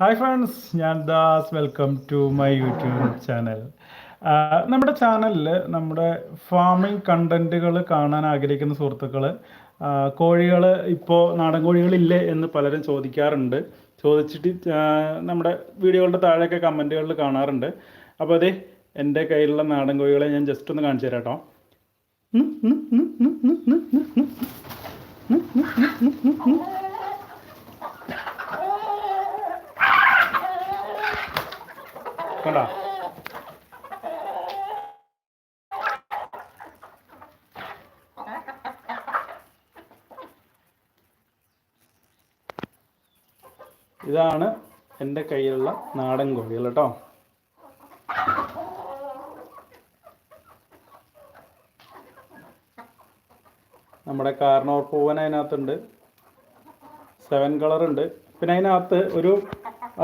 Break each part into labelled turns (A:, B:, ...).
A: Hi friends ഞാൻ Das welcome to my YouTube channel നമ്മുടെ ചാനലിൽ നമ്മുടെ ഫാമിംഗ് കണ്ടന്റുകൾ കാണാൻ ആഗ്രഹിക്കുന്ന സുഹൃത്തുക്കൾ കോഴികൾ ഇപ്പോൾ നാടൻ കോഴികളില്ലേ എന്ന് പലരും ചോദിക്കാറുണ്ട് ചോദിച്ചിട്ട് നമ്മുടെ വീഡിയോകളുടെ താഴെയൊക്കെ കമന്റുകളിൽ കാണാറുണ്ട് അപ്പോൾ അതെ എന്റെ കയ്യിലുള്ള നാടൻ കോഴികളെ ഞാൻ ജസ്റ്റ് ഒന്ന് കാണിച്ചു തരാം കേട്ടോ കണ്ടോ? ഇതാണ് എന്റെ കയ്യിലുള്ള നാടൻ കോഴികൾ കേട്ടോ. നമ്മുടെ കാരണവർ പൂവൻ അതിനകത്തുണ്ട്. സെവൻ കളറുണ്ട്. പിന്നെ അതിനകത്ത് ഒരു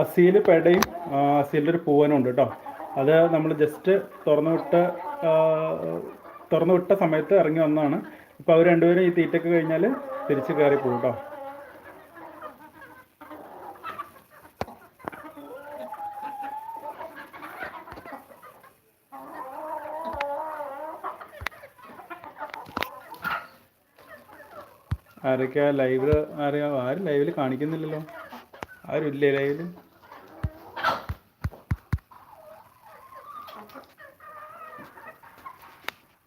A: അസീൽ പെടയും അസീലിന്റെ ഒരു പൂവനും ഉണ്ട് കേട്ടോ അത് നമ്മൾ ജസ്റ്റ് തുറന്നു വിട്ട തുറന്നു വിട്ട സമയത്ത് ഇറങ്ങി വന്നതാണ്. ഇപ്പോൾ അവർ രണ്ടുപേരും ഈ തീറ്റൊക്കെ കഴിഞ്ഞാൽ തിരിച്ച് കയറി പോകും കേട്ടോ ആരൊക്കെയാ ലൈവ് ആരെയാ ആരും ലൈവിൽ കാണിക്കുന്നില്ലല്ലോ. ആരും ഇല്ലേ ലൈവിൽ?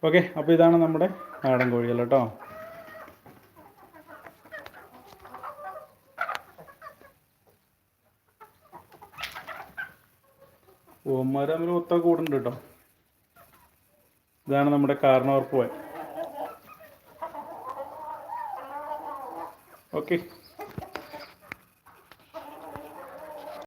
A: ഓക്കെ അപ്പോൾ ഇതാണ് നമ്മുടെ നാടൻ കോഴികൾ കേട്ടോ. ഓന്മാർ തമ്മിൽ ഒത്ത കൂടുണ്ട് കേട്ടോ. ഇതാണ് നമ്മുടെ കാർണോർ പോയ ഓക്കെ